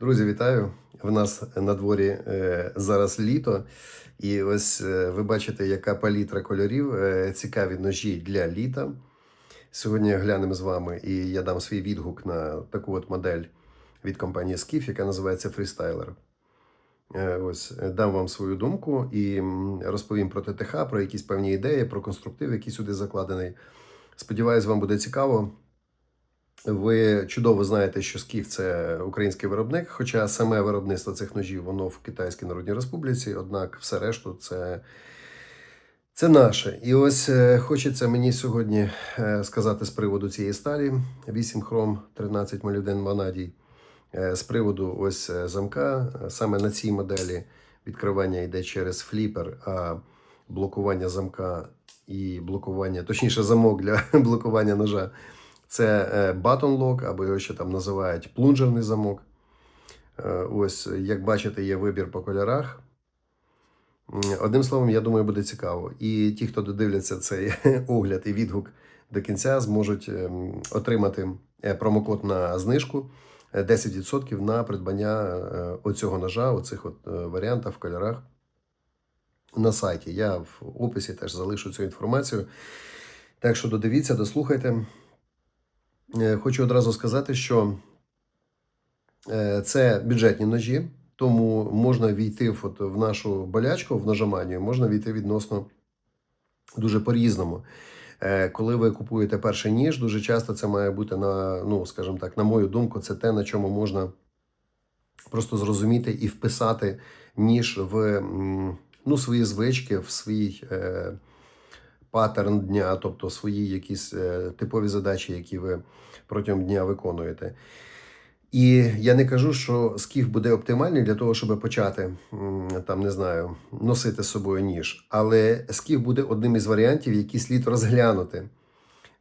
Друзі, вітаю! В нас на дворі е, зараз літо, і ось е, ви бачите, яка палітра кольорів, е, цікаві ножі для літа. Сьогодні глянемо з вами, і я дам свій відгук на таку от модель від компанії Skiff, яка називається Freestyler. Ось дам вам свою думку і розповім про ТТХ, про якісь певні ідеї, про конструктив, який сюди закладений. Сподіваюсь, вам буде цікаво. Ви чудово знаєте, що Скіф це український виробник, хоча саме виробництво цих ножів воно в Китайській Народній Республіці, однак все решту це, це наше. І ось е, хочеться мені сьогодні е, сказати з приводу цієї сталі 8 хром 13 молібден ванадій. Е, З приводу ось замка, саме на цій моделі відкривання йде через фліпер, а блокування замка і блокування, точніше, замок для блокування ножа. Це е, button lock, або його ще там називають плунжерний замок. Е, Ось, як бачите, є вибір по кольорах. Одним словом, я думаю, буде цікаво. І ті, хто додивляться цей огляд і відгук до кінця, зможуть ем, отримати е, промокод на знижку е, 10% на придбання оцього ножа, оцих от варіантів в кольорах на сайті. Я в описі теж залишу цю інформацію. Так що додивіться, дослухайте. Е, Хочу одразу сказати, що е, це бюджетні ножі, тому можна війти в, от, в нашу болячку, в нажиманню, можна війти відносно дуже по-різному. Е, Коли ви купуєте перший ніж, дуже часто це має бути на, ну, скажімо так, на мою думку, це те, на чому можна просто зрозуміти і вписати ніж в ну, свої звички, в свій паттерн дня, тобто свої якісь е, типові задачі, які ви протягом дня виконуєте. І я не кажу, що скіф буде оптимальний для того, щоб почати там, не знаю, носити з собою ніж. Але скіф буде одним із варіантів, які слід розглянути.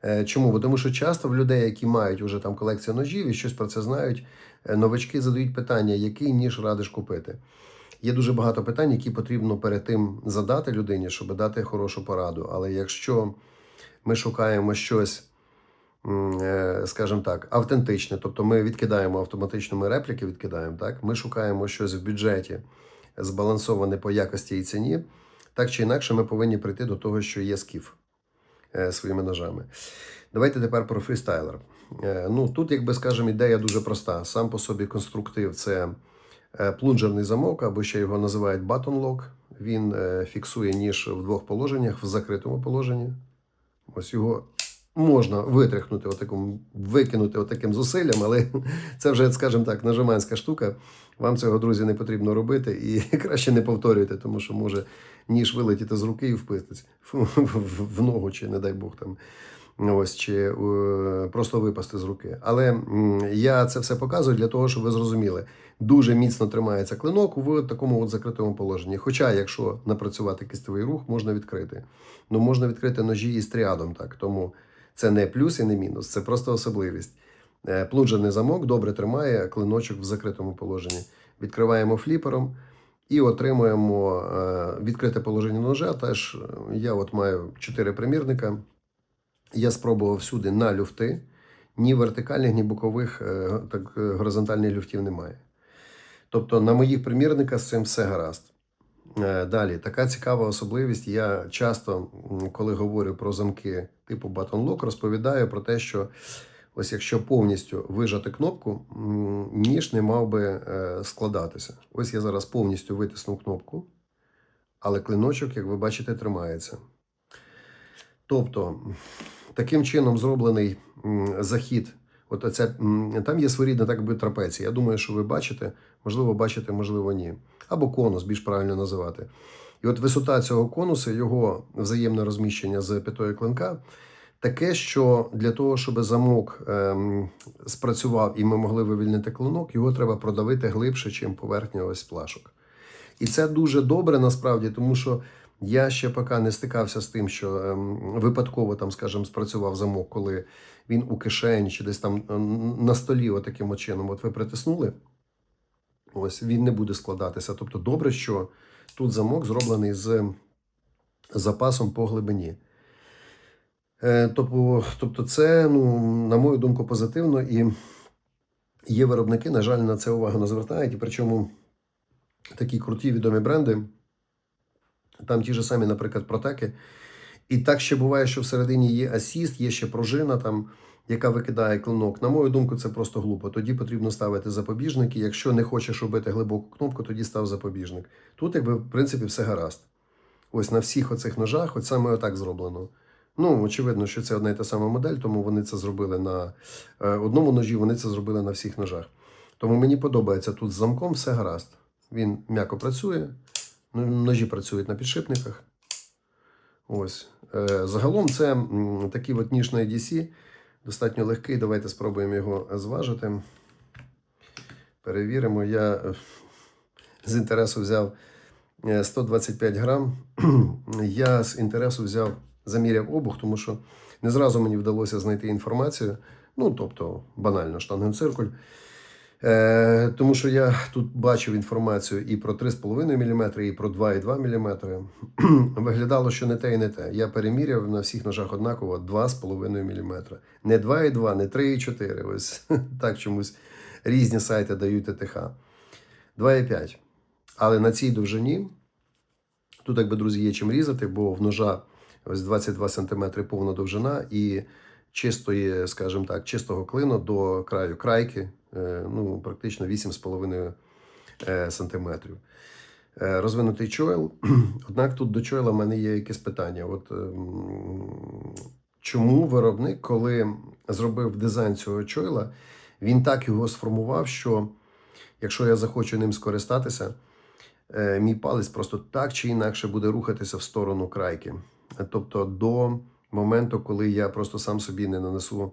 Е, Чому? Бо Тому що часто в людей, які мають уже там колекцію ножів і щось про це знають, е, новачки задають питання, який ніж радиш купити. Є дуже багато питань, які потрібно перед тим задати людині, щоб дати хорошу пораду. Але якщо ми шукаємо щось, е, скажімо так, автентичне, тобто ми відкидаємо автоматично, ми репліки відкидаємо, так? ми шукаємо щось в бюджеті, збалансоване по якості і ціні, так чи інакше, ми повинні прийти до того, що є скіф е, своїми ножами. Давайте тепер про фрістайлер. Е, Ну, тут, якби скажемо, ідея дуже проста. Сам по собі конструктив це плунжерний замок, або ще його називають lock. Він е, фіксує ніж в двох положеннях, в закритому положенні. Ось його можна витряхнути, отаким, викинути отаким зусиллям, але це вже, скажімо так, нажиманська штука. Вам цього, друзі, не потрібно робити і краще не повторюйте, тому що може ніж вилетіти з руки і впистись в, ногу, чи не дай Бог там. Ось чи е, просто випасти з руки. Але я це все показую для того, щоб ви зрозуміли. Дуже міцно тримається клинок в такому от закритому положенні. Хоча, якщо напрацювати кистовий рух, можна відкрити. Ну можна відкрити ножі із тріадом, так тому це не плюс і не мінус, це просто особливість. Е, Плунжерний замок добре тримає клиночок в закритому положенні. Відкриваємо фліпером і отримуємо е, відкрите положення ножа. Теж е, я от маю чотири примірника. Я спробував всюди на люфти. Ні вертикальних, ні бокових так, горизонтальних люфтів немає. Тобто на моїх примірниках з цим все гаразд. Е, Далі, така цікава особливість. Я часто, коли говорю про замки типу Button Lock, розповідаю про те, що ось якщо повністю вижати кнопку, ніж не мав би е, складатися. Ось я зараз повністю витиснув кнопку, але клиночок, як ви бачите, тримається. Тобто, таким чином зроблений захід. От оця, там є своєрідна так би трапеція. Я думаю, що ви бачите, можливо, бачите, можливо, ні. Або конус, більш правильно називати. І от висота цього конусу, його взаємне розміщення з п'ятою клинка, таке, що для того, щоб замок ем, спрацював і ми могли вивільнити клинок, його треба продавити глибше, ніж поверхня ось плашок. І це дуже добре насправді, тому що я ще поки не стикався з тим, що ем, випадково там, скажімо, спрацював замок, коли він у кишені чи десь там ем, на столі, отаким от чином, от ви притиснули, ось він не буде складатися. Тобто, добре, що тут замок зроблений з запасом по глибині. Е, тобто це, ну, на мою думку, позитивно і Є виробники, на жаль, на це увагу не звертають, і причому такі круті відомі бренди, там ті ж самі, наприклад, протеки. І так ще буває, що всередині є асіст, є ще пружина, там, яка викидає клинок. На мою думку, це просто глупо. Тоді потрібно ставити запобіжники. Якщо не хочеш робити глибоку кнопку, тоді став запобіжник. Тут, якби, в принципі, все гаразд. Ось на всіх оцих ножах, от саме отак зроблено. Ну, очевидно, що це одна і та сама модель, тому вони це зробили на е, одному ножі, вони це зробили на всіх ножах. Тому мені подобається тут з замком все гаразд. Він м'яко працює, ножі працюють на підшипниках. Ось. Е, Загалом це такий от ніж на EDC, достатньо легкий. Давайте спробуємо його зважити. Перевіримо. Я е, з інтересу взяв е, 125 грам. Я з інтересу взяв, заміряв обух, тому що не зразу мені вдалося знайти інформацію. Ну, тобто, банально, штангенциркуль. Е, тому що я тут бачив інформацію і про 3,5 мм, і про 2,2 мм. Виглядало, що не те і не те. Я переміряв на всіх ножах однаково 2,5 мм. Не 2,2, не 3,4. Ось так чомусь різні сайти дають ТТХ. 2,5. Але на цій довжині тут, якби, друзі, є чим різати, бо в ножа ось 22 см повна довжина і чистої, скажімо так, чистого клину до краю крайки, ну, практично 8,5 е, сантиметрів. Е, Розвинутий чойл. Однак тут до чойла в мене є якесь питання. От, ем, чому виробник, коли зробив дизайн цього чойла, він так його сформував, що якщо я захочу ним скористатися, е, мій палець просто так чи інакше буде рухатися в сторону крайки. Тобто до моменту, коли я просто сам собі не нанесу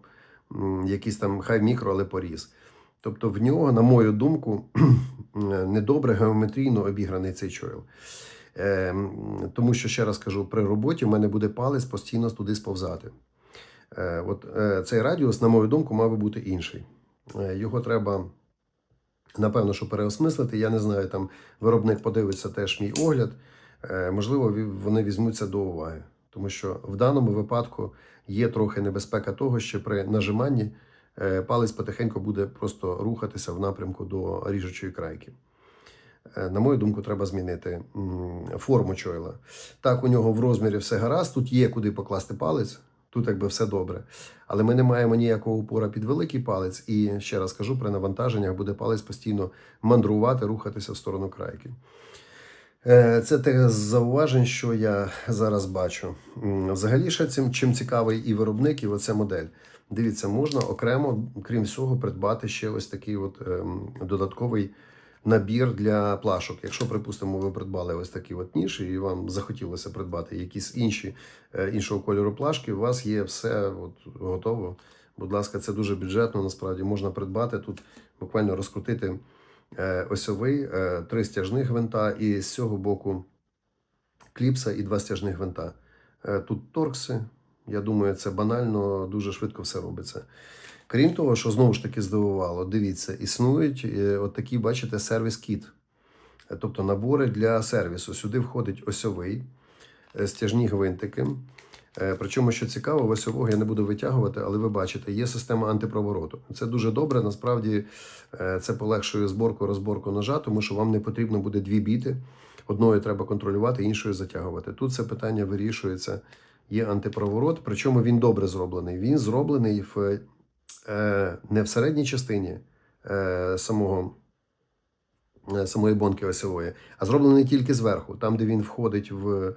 якийсь там хай мікро, але поріз. Тобто в нього, на мою думку, недобре геометрійно обіграний цей чойл. Е, тому що, ще раз кажу, при роботі в мене буде палець постійно туди сповзати. Е, от, е, цей радіус, на мою думку, мав би бути інший. Е, його треба, напевно, що переосмислити. Я не знаю, там виробник подивиться теж мій огляд. Е, можливо, вони візьмуться до уваги. Тому що в даному випадку є трохи небезпека того, що при нажиманні палець потихеньку буде просто рухатися в напрямку до ріжучої крайки. Е, На мою думку, треба змінити форму чойла. Так, у нього в розмірі все гаразд, тут є куди покласти палець, тут якби все добре. Але ми не маємо ніякого упора під великий палець, і ще раз кажу, при навантаженнях буде палець постійно мандрувати, рухатися в сторону крайки. Е, Це те з зауважень, що я зараз бачу. Взагалі, ще цим чим цікавий і виробник, і оця модель. Дивіться, можна окремо, крім всього, придбати ще ось такий от ем, додатковий набір для плашок. Якщо, припустимо, ви придбали ось такий от ніж, і вам захотілося придбати якісь інші е, іншого кольору плашки, у вас є все от, готово. Будь ласка, це дуже бюджетно. Насправді можна придбати тут, буквально розкрутити е, осьовий, е, три стяжних гвинта, і з цього боку кліпса і два стяжних гвинта. Тут торкси. Я думаю, це банально, дуже швидко все робиться. Крім того, що знову ж таки здивувало, дивіться, існують е, от такі, бачите, сервіс-кіт. Тобто набори для сервісу. Сюди входить осьовий, е, стяжні гвинтики. Е, Причому, що цікаво, осьового я не буду витягувати, але ви бачите, є система антипровороту. Це дуже добре. Насправді це полегшує зборку розборку ножа, тому що вам не потрібно буде дві біти. Одною треба контролювати, іншою затягувати. Тут це питання вирішується. Є антипроворот, причому він добре зроблений. Він зроблений в, е, не в середній частині е, самого е, самої бонки осьової, а зроблений тільки зверху, там, де він входить в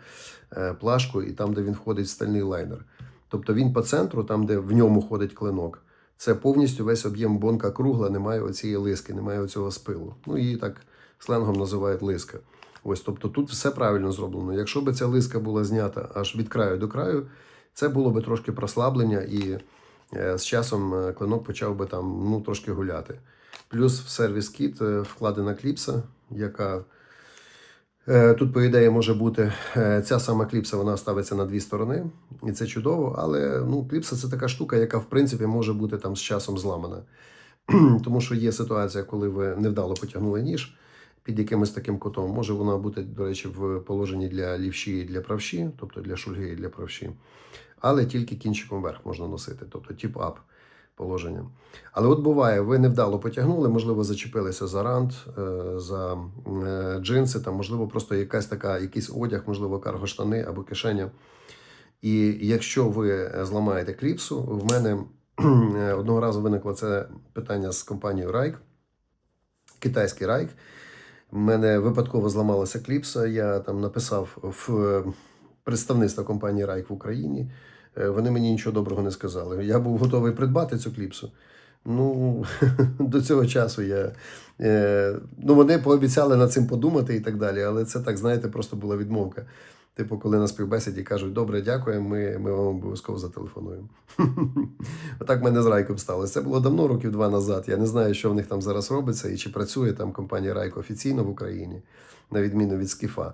е, плашку, і там, де він входить в стальний лайнер. Тобто він по центру, там, де в ньому ходить клинок, це повністю весь об'єм бонка кругла, немає оцієї лиски, немає оцього спилу. Ну, її так сленгом називають лиска. Ось, тобто тут все правильно зроблено. Якщо б ця лиска була знята аж від краю до краю, це було б трошки прослаблення, і е, з часом е, клинок почав би там ну, трошки гуляти. Плюс в сервіс кіт е, вкладена кліпса, яка тут, по ідеї, може бути ця сама кліпса, вона ставиться на дві сторони, і це чудово. Але ну, кліпса це така штука, яка в принципі може бути там з часом зламана. Тому що є ситуація, коли ви невдало потягнули ніж під якимось таким кутом. Може вона бути, до речі, в положенні для лівші і для правші, тобто для шульги і для правші. Але тільки кінчиком вверх можна носити, тобто тіп-ап. положення. Але от буває, ви невдало потягнули, можливо, зачепилися за рант, е, за е, джинси, там, можливо, просто якась така, якийсь одяг, можливо, каргоштани або кишеня. І якщо ви зламаєте кліпсу, в мене е, одного разу виникло це питання з компанією Райк, китайський Райк. У мене випадково зламалася кліпса. Я там написав в е, представництво компанії Райк в Україні. Е, Вони мені нічого доброго не сказали. Я був готовий придбати цю кліпсу. Ну, до цього часу я. Е, ну, вони пообіцяли над цим подумати і так далі, але це так, знаєте, просто була відмовка. Типу, коли на співбесіді кажуть, добре, дякуємо, ми, ми вам обов'язково зателефонуємо. Отак мене з Райком сталося. Це було давно, років два назад. Я не знаю, що в них там зараз робиться і чи працює там компанія Райко офіційно в Україні, на відміну від Скіфа.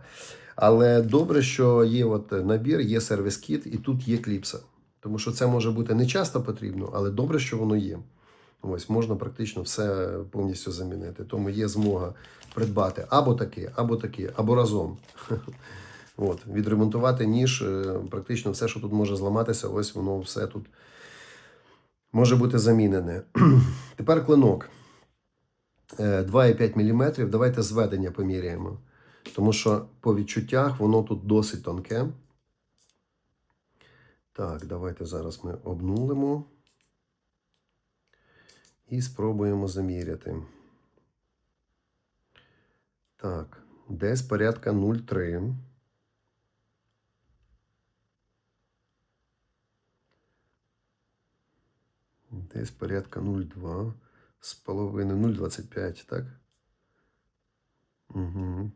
Але добре, що є от набір, є сервіс-кіт, і тут є кліпса. Тому що це може бути не часто потрібно, але добре, що воно є. Ось можна практично все повністю замінити. Тому є змога придбати або таке, або таке, або разом. От, відремонтувати ніж, е, практично все, що тут може зламатися, ось воно все тут може бути замінене. Тепер клинок. Е, 2,5 мм. Давайте зведення поміряємо. Тому що по відчуттях воно тут досить тонке. Так, давайте зараз ми обнулимо і спробуємо заміряти. Так, десь порядка 0,3. Десь порядка 0,2 з половиною 0,25, так? Угу.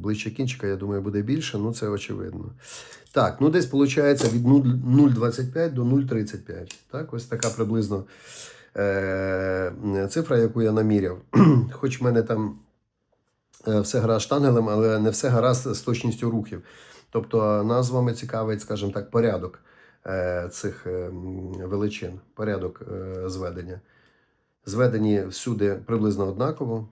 Ближче кінчика, я думаю, буде більше, ну це очевидно. Так, ну десь виходить від 0,25 до 0,35. Так, ось така приблизно е- цифра, яку я наміряв. Хоч в мене там е, все гаразд штангелем, але не все гаразд з точністю рухів. Тобто нас з вами цікавить, скажімо так, порядок цих е, величин, порядок е, зведення. Зведені всюди приблизно однаково.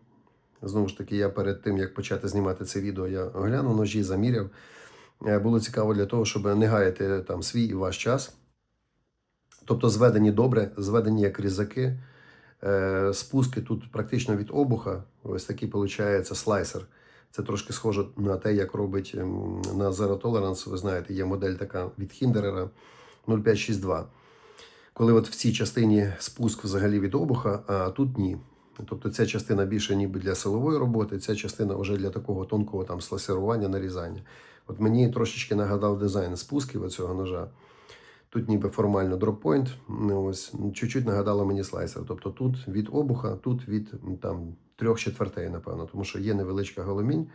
Знову ж таки, я перед тим, як почати знімати це відео, я оглянув ножі, заміряв. Е, Було цікаво для того, щоб не гаяти там свій і ваш час. Тобто зведені добре, зведені як різаки. Е, Спуски тут практично від обуха. Ось такий виходить слайсер. Це трошки схоже на те, як робить ем, на Zero Tolerance. Ви знаєте, є модель така від Хіндерера 0562. Коли от в цій частині спуск взагалі від обуха, а тут ні. Тобто ця частина більше ніби для силової роботи, ця частина вже для такого тонкого там сласирування, нарізання. От мені трошечки нагадав дизайн спусків оцього ножа. Тут ніби формально дроппойнт, ну, ось чуть-чуть нагадало мені слайсер. Тобто тут від обуха, тут від там трьох четвертей, напевно, тому що є невеличка голомінь.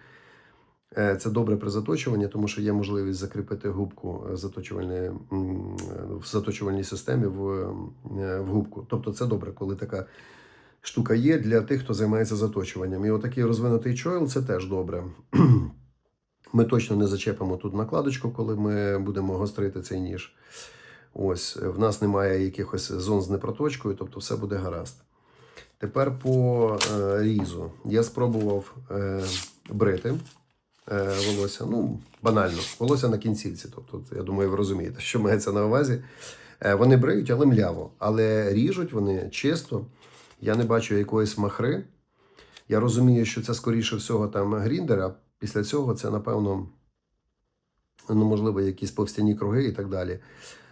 Е, Це добре при заточуванні, тому що є можливість закріпити губку е, в заточувальній системі в, е, в губку. Тобто це добре, коли така штука є для тих, хто займається заточуванням. І отакий розвинутий чойл це теж добре. Ми точно не зачепимо тут накладочку, коли ми будемо гострити цей ніж. Ось, в нас немає якихось зон з непроточкою, тобто все буде гаразд. Тепер по е, різу. Я спробував е, брити е, волосся. Ну, банально, волосся на кінцівці. Тобто, я думаю, ви розумієте, що мається на увазі. Е, вони бриють, але мляво. Але ріжуть вони чисто. Я не бачу якоїсь махри. Я розумію, що це скоріше всього там гріндер, а після цього це, напевно, ну, можливо, якісь повстяні круги і так далі.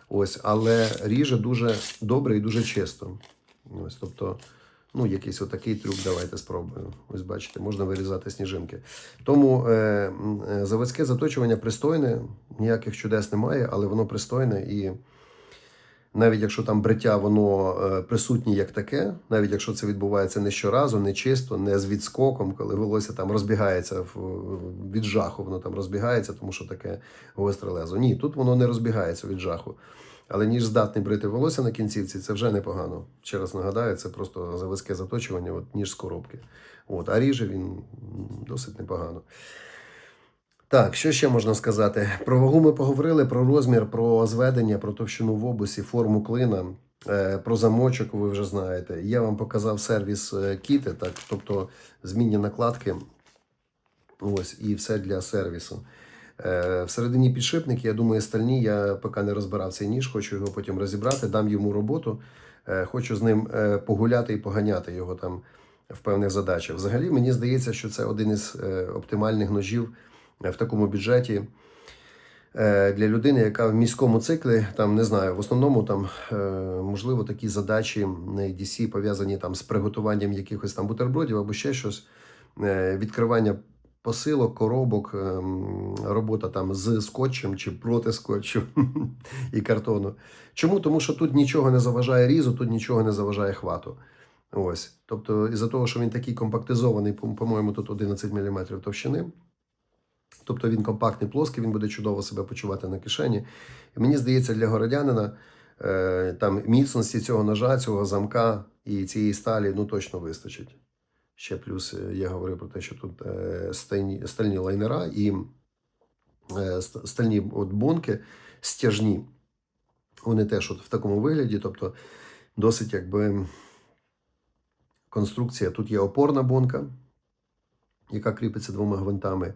Ось, але ріже дуже добре і дуже чисто. Ось, тобто, ну, якийсь отакий трюк, давайте спробуємо. Ось бачите, можна вирізати сніжинки. Тому е, е, заводське заточування пристойне, ніяких чудес немає, але воно пристойне і. Навіть якщо там бриття воно е, присутнє як таке, навіть якщо це відбувається не щоразу, не чисто, не з відскоком, коли волосся там розбігається в, від жаху, воно там розбігається, тому що таке гостре лезо. Ні, тут воно не розбігається від жаху. Але ніж здатний брити волосся на кінцівці, це вже непогано. Ще раз нагадаю, це просто заводське заточування, от, ніж з коробки. От, а ріже він досить непогано. Так, що ще можна сказати? Про вагу ми поговорили, про розмір, про зведення, про товщину в обусі, форму клина, е, про замочок, ви вже знаєте. Я вам показав сервіс е, кіти, так, тобто змінні накладки. Ось, і все для сервісу. Е, Всередині підшипник, я думаю, стальні. Я поки не розбирав цей ніж, хочу його потім розібрати, дам йому роботу. Е, Хочу з ним е, погуляти і поганяти його там в певних задачах. Взагалі, мені здається, що це один із оптимальних ножів в такому бюджеті для людини, яка в міському циклі, там не знаю, в основному там можливо такі задачі на EDC пов'язані там з приготуванням якихось там бутербродів або ще щось, відкривання посилок, коробок, ем, робота там з скотчем чи проти скотчу і картону. Чому? Тому що тут нічого не заважає різу, тут нічого не заважає хвату. Ось. Тобто, із-за того, що він такий компактизований, по- по-моєму, тут 11 мм товщини. Тобто він компактний, плоский, він буде чудово себе почувати на кишені. І мені здається, для городянина е, там міцності цього ножа, цього замка і цієї сталі ну точно вистачить. Ще плюс е, я говорив про те, що тут е, стальні, стальні лайнера і е, стальні от бонки стяжні. Вони теж от в такому вигляді, тобто досить якби конструкція. Тут є опорна бонка, яка кріпиться двома гвинтами.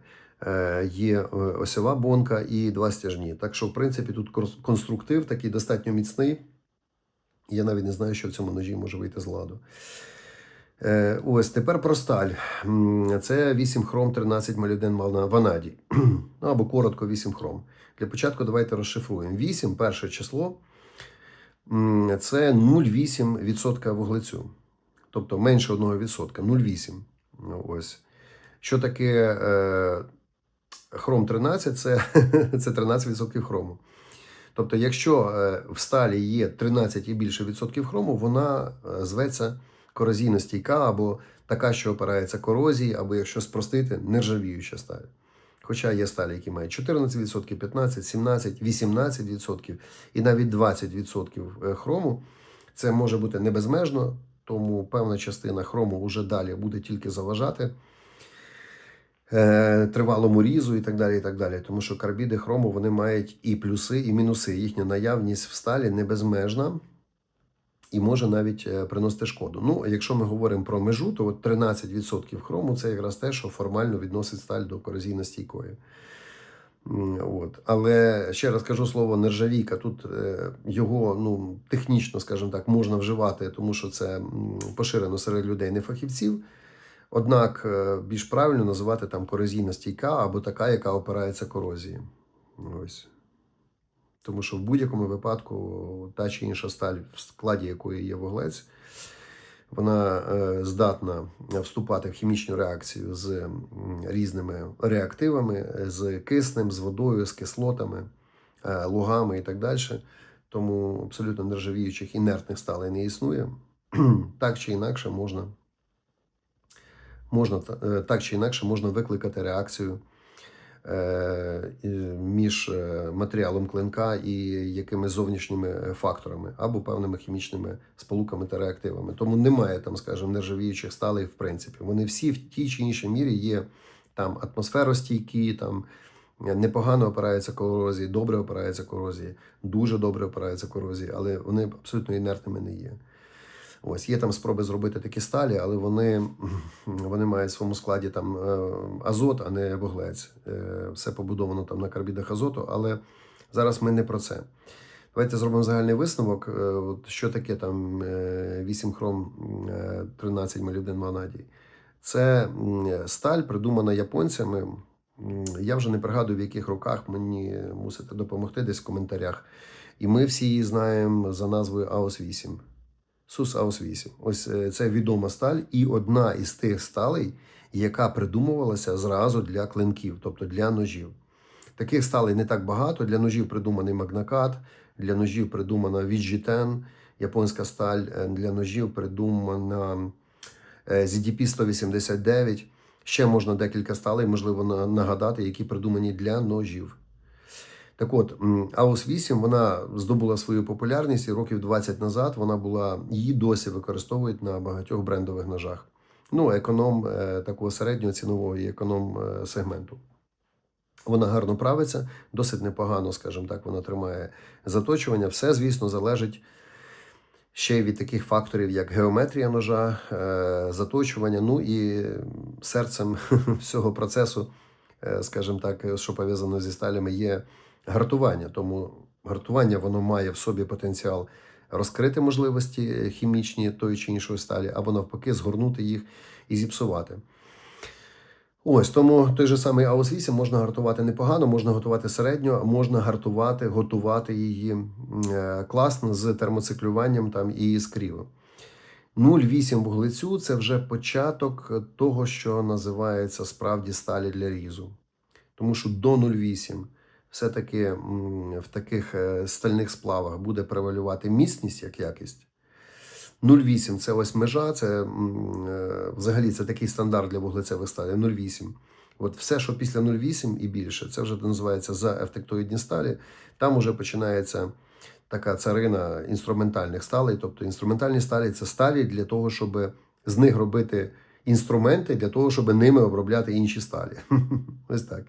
Є осьова бонка і два стяжні. Так що, в принципі, тут конструктив такий достатньо міцний. Я навіть не знаю, що в цьому ножі може вийти з ладу. Е, Ось тепер про сталь. Це 8 хром 13 молібден вана- ванадій. Ну, або коротко 8 хром. Для початку давайте розшифруємо. 8 перше число це 0,8% вуглецю. Тобто менше 1%. 0,8. Ну, Ось. Що таке е, хром 13? Це, це 13% хрому. Тобто, якщо е, в сталі є 13 і більше відсотків хрому, вона е, зветься корозійно стійка або така, що опирається корозії, або якщо спростити, нержавіюча сталь. Хоча є сталі, які мають 14%, 15, 17, 18% і навіть 20% е, хрому. Це може бути не безмежно, тому певна частина хрому вже далі буде тільки заважати е, тривалому різу і так далі. і так далі. Тому що карбіди хрому вони мають і плюси, і мінуси. Їхня наявність в сталі не безмежна і може навіть е, приносити шкоду. Ну, якщо ми говоримо про межу, то от 13% хрому це якраз те, що формально відносить сталь до корозійно стійкої. От. Але ще раз кажу слово нержавійка. Тут е, його ну, технічно, скажімо так, можна вживати, тому що це поширено серед людей не фахівців. Однак е, більш правильно називати там корозійна стійка або така, яка опирається корозії. Ось. Тому що в будь-якому випадку та чи інша сталь, в складі якої є вуглець, вона е, здатна вступати в хімічну реакцію з різними реактивами, з киснем, з водою, з кислотами, е, лугами і так далі. Тому абсолютно нержавіючих інертних сталей не існує. Так чи інакше можна, можна е, так чи інакше можна викликати реакцію між е, матеріалом клинка і якимись зовнішніми е, факторами або певними хімічними сполуками та реактивами. Тому немає там, скажімо, нержавіючих сталей в принципі. Вони всі в тій чи іншій мірі є там атмосферостійкі, там е, непогано опираються корозії, добре опираються корозії, дуже добре опираються корозії, але вони абсолютно інертними не є. Ось є там спроби зробити такі сталі, але вони, вони мають в своєму складі там е, азот, а не вуглець. Е, Все побудовано там на карбідах азоту, але зараз ми не про це. Давайте зробимо загальний висновок. Е, Що таке там е, 8 хром е, 13 молібден ванадій? Це сталь, придумана японцями. Я вже не пригадую, в яких роках мені мусите допомогти десь в коментарях. І ми всі її знаємо за назвою АОС 8. Сус Аус 8. Ось е, це відома сталь і одна із тих сталей, яка придумувалася зразу для клинків, тобто для ножів. Таких сталей не так багато. Для ножів придуманий магнакат, для ножів придумана VG10, японська сталь, е, для ножів придумана е, ZDP 189. Ще можна декілька сталей, можливо, нагадати, які придумані для ножів. Так от, AOS 8 вона здобула свою популярність і років 20 назад вона була, її досі використовують на багатьох брендових ножах. Ну, економ е, такого середнього цінового і економ е, сегменту. Вона гарно правиться, досить непогано, скажімо так, вона тримає заточування. Все, звісно, залежить ще від таких факторів, як геометрія ножа, е, заточування. Ну і серцем всього процесу скажімо так, що пов'язано зі сталями, є гартування. Тому гартування воно має в собі потенціал розкрити можливості е, хімічні тої чи іншої сталі, або навпаки, згорнути їх і зіпсувати. Ось тому той же самий АОС 8 можна гартувати непогано, можна готувати середньо, а можна гартувати, готувати її е, класно з термоциклюванням там і з кріво. 0,8 вуглецю це вже початок того, що називається справді сталі для різу. Тому що до 0,8 все-таки в таких е, стальних сплавах буде превалювати міцність як якість. 0,8 це ось межа, це е, взагалі це такий стандарт для вуглецевих сталей. 0,8. От все, що після 0,8 і більше, це вже називається за ефтектоїдні сталі. Там вже починається така царина інструментальних сталей. Тобто інструментальні сталі це сталі для того, щоб з них робити інструменти, для того, щоб ними обробляти інші сталі. Ось так.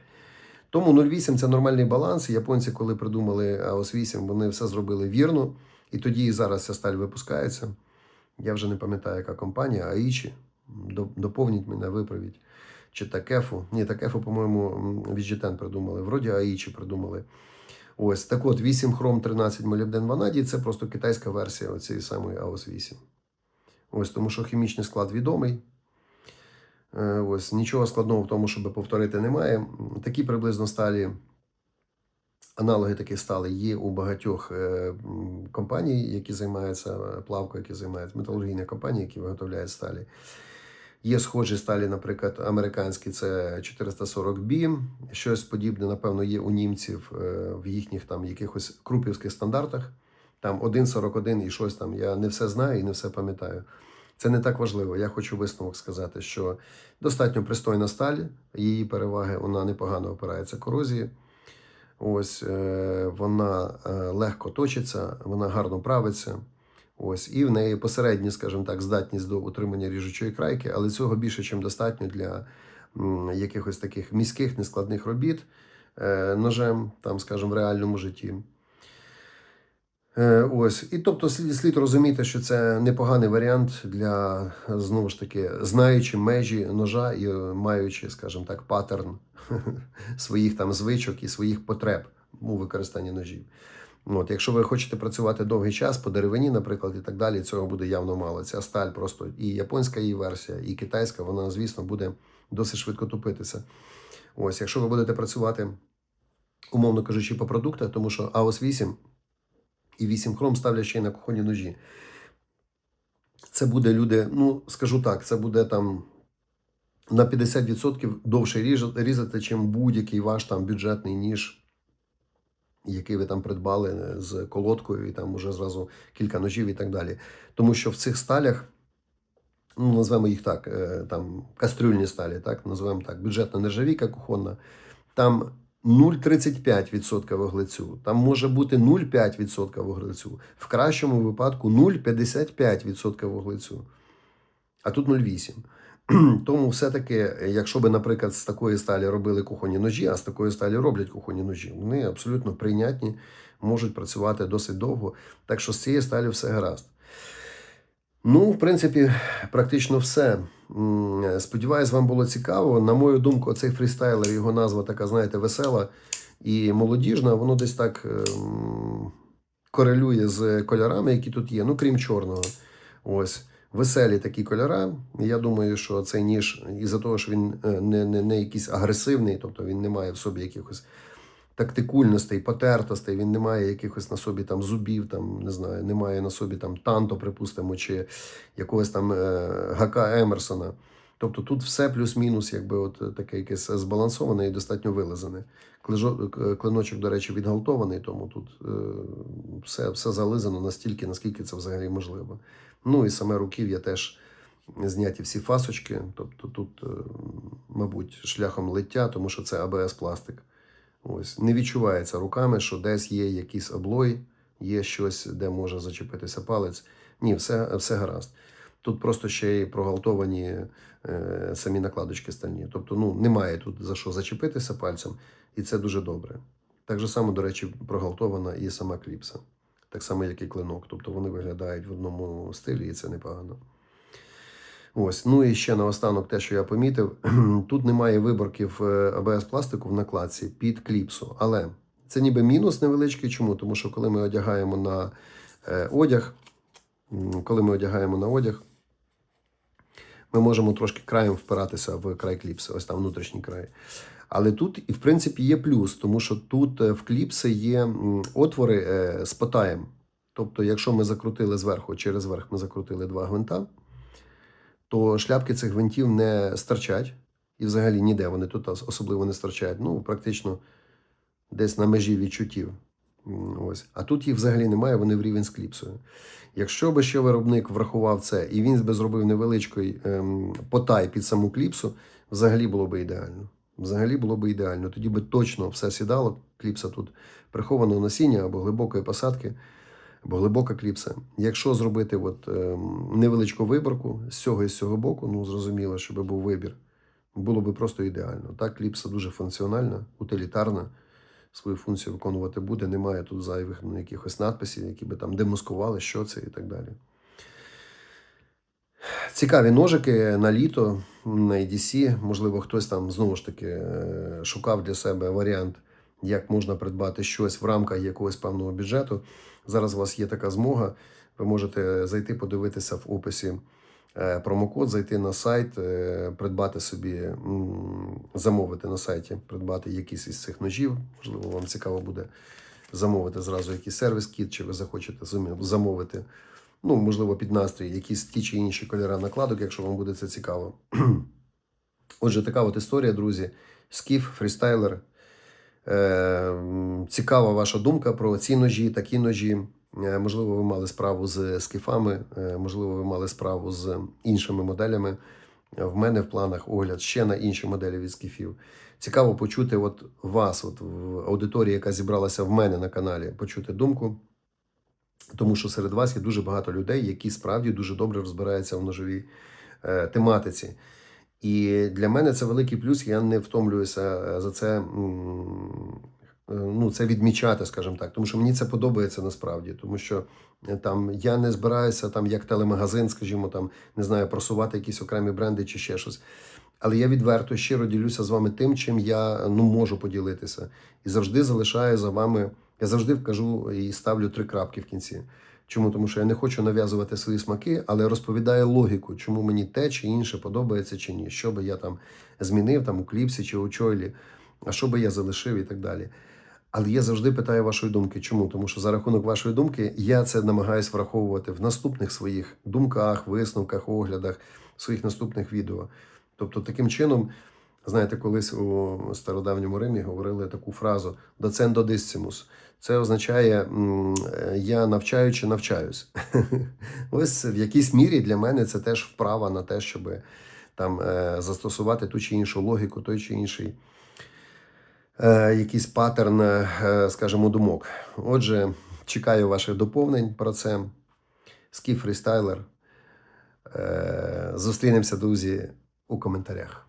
Тому 0,8 це нормальний баланс. Японці, коли придумали АОС 8, вони все зробили вірно. І тоді і зараз ця сталь випускається. Я вже не пам'ятаю, яка компанія, Аїчі. Доповніть мене, виправіть. Чи Такефу. Ні, Такефу, по-моєму, м, від Житен придумали. Вроді Аїчі придумали. Ось так от 8 хром 13 молібден ванадій це просто китайська версія цієї самої АОС 8. Ось тому що хімічний склад відомий. Е, Ось нічого складного в тому, щоб повторити, немає. Такі приблизно сталі, аналоги таких стали є у багатьох е, компаній, які займаються е, плавкою, які займаються металургійні компанії, які виготовляють сталі. Є схожі сталі, наприклад, американські це 440B. Щось подібне, напевно, є у німців в їхніх там якихось крупівських стандартах. Там 1,41 і щось там. Я не все знаю і не все пам'ятаю. Це не так важливо. Я хочу висновок сказати, що достатньо пристойна сталь, її переваги, вона непогано опирається корозії. Ось е, вона е, легко точиться, вона гарно правиться. Ось, і в неї посередня, скажімо так, здатність до утримання ріжучої крайки, але цього більше, ніж достатньо для якихось таких міських нескладних робіт е, ножем, там, скажімо, в реальному житті. Е, ось, і тобто слід, слід розуміти, що це непоганий варіант для знову ж таки, знаючи межі ножа і е, маючи, скажімо так, паттерн своїх там звичок і своїх потреб у використанні ножів. От, якщо ви хочете працювати довгий час по деревині, наприклад, і так далі, цього буде явно мало. Ця сталь просто і японська її версія, і китайська, вона, звісно, буде досить швидко тупитися. Ось, якщо ви будете працювати, умовно кажучи, по продуктах, тому що АОС 8 і 8 хром й на кухонні ножі. Це буде люди, ну скажу так, це буде там на 50% довше різати, чим будь-який ваш там бюджетний ніж, який ви там придбали з колодкою, і там уже зразу кілька ножів і так далі. Тому що в цих сталях, ну назвемо їх так, е, там кастрюльні сталі, так, називаємо так, бюджетна нержавійка кухонна, там 0,35% вуглецю, там може бути 0,5% вуглецю, в кращому випадку 0,55% вуглецю, а тут 0,8%. Тому все-таки, якщо би, наприклад, з такої сталі робили кухонні ножі, а з такої сталі роблять кухонні ножі, вони абсолютно прийнятні, можуть працювати досить довго. Так що з цієї сталі все гаразд. Ну, в принципі, практично все. М, Сподіваюсь, вам було цікаво. На мою думку, цей фрістайлер, його назва така, знаєте, весела і молодіжна, воно десь так ем, корелює з кольорами, які тут є, ну крім чорного. Ось. Веселі такі кольора. Я думаю, що цей ніж, із-за того, що він е, не, не, не якийсь агресивний, тобто він не має в собі якихось тактикульностей, потертостей, він не має якихось на собі там зубів, там, не знаю, не на собі там танто, припустимо, чи якогось там е, гака Емерсона. Тобто тут все плюс-мінус, якби от таке якесь збалансоване і достатньо вилизане. Клежо- Клиночок, до речі, відгалтований, тому тут е, все, все зализано настільки, наскільки це взагалі можливо. Ну і саме руків'я теж зняті всі фасочки. Тобто тут, е, мабуть, шляхом лиття, тому що це АБС пластик. Ось не відчувається руками, що десь є якийсь облой, є щось, де може зачепитися палець. Ні, все, все гаразд. Тут просто ще й прогалтовані е, самі накладочки стальні. Тобто, ну, немає тут за що зачепитися пальцем, і це дуже добре. Так же само, до речі, прогалтована і сама кліпса. Так само, як і клинок. Тобто вони виглядають в одному стилі, і це непогано. Ось, ну і ще наостанок, те, що я помітив, тут немає виборків АБС пластику в накладці під кліпсу. Але це ніби мінус невеличкий. Чому? Тому що коли ми одягаємо на е, одяг, коли ми одягаємо на одяг, ми можемо трошки краєм впиратися в край кліпси, ось там внутрішній край. Але тут, і в принципі, є плюс, тому що тут е, в кліпси є отвори е, з потаєм. Тобто, якщо ми закрутили зверху, через верх ми закрутили два гвинта, то шляпки цих гвинтів не стирчать. І взагалі ніде вони тут особливо не стирчать. Ну, практично десь на межі відчуттів. Ось. А тут їх взагалі немає, вони в рівень з кліпсою. Якщо би ще виробник врахував це, і він би зробив невеличкий ем, потай під саму кліпсу, взагалі було би ідеально. Взагалі було би ідеально. Тоді би точно все сідало. Кліпса тут прихованого насіння або глибокої посадки, або глибока кліпса. Якщо зробити от, ем, невеличку виборку з цього і з цього боку, ну зрозуміло, щоб був вибір, було би просто ідеально. Так, кліпса дуже функціональна, утилітарна свою функцію виконувати буде. Немає тут зайвих ну, якихось надписів, які би там демаскували, що це і так далі. Цікаві ножики на літо на EDC. Можливо, хтось там знову ж таки е, шукав для себе варіант, як можна придбати щось в рамках якогось певного бюджету. Зараз у вас є така змога. Ви можете зайти подивитися в описі е, промокод, зайти на сайт, е, придбати собі, замовити на сайті, придбати якийсь із цих ножів. Можливо, вам цікаво буде замовити зразу якийсь сервіс кіт, чи ви захочете замовити. Ну, можливо, під настрій, якісь ті чи інші кольори накладок, якщо вам буде це цікаво. Отже, така от історія, друзі. Скіф, фрістайлер. Е, цікава ваша думка про ці ножі, такі ножі. Е, можливо, ви мали справу з скіфами, е, можливо, ви мали справу з іншими моделями. В мене в планах огляд ще на інші моделі від скіфів. Цікаво почути от вас, от в аудиторії, яка зібралася в мене на каналі, почути думку. Тому що серед вас є дуже багато людей, які справді дуже добре розбираються в ножовій тематиці. І для мене це великий плюс. Я не втомлююся е, за це, е, ну, це відмічати, скажімо так. Тому що мені це подобається насправді. Тому що е, там я не збираюся там як телемагазин, скажімо, там не знаю, просувати якісь окремі бренди чи ще щось. Але я відверто щиро ділюся з вами тим, чим я ну, можу поділитися. І завжди залишаю за вами. Я завжди вкажу і ставлю три крапки в кінці. Чому? Тому що я не хочу нав'язувати свої смаки, але розповідаю логіку, чому мені те чи інше подобається чи ні. Що би я там змінив там у кліпсі чи у чойлі, а що би я залишив і так далі. Але я завжди питаю вашої думки. Чому? Тому що за рахунок вашої думки я це намагаюся враховувати в наступних своїх думках, висновках, оглядах, своїх наступних відео. Тобто, таким чином, знаєте, колись у стародавньому Римі говорили таку фразу «docendo dissimus». Це означає е, я навчаючи навчаюсь. Ось в якійсь мірі для мене це теж вправа на те, щоб там е, застосувати ту чи іншу логіку, той чи інший е, якийсь паттерн, скажімо, думок. Отже, чекаю ваших доповнень про це. Скіф фрістайлер. Зустрінемося, друзі, у коментарях.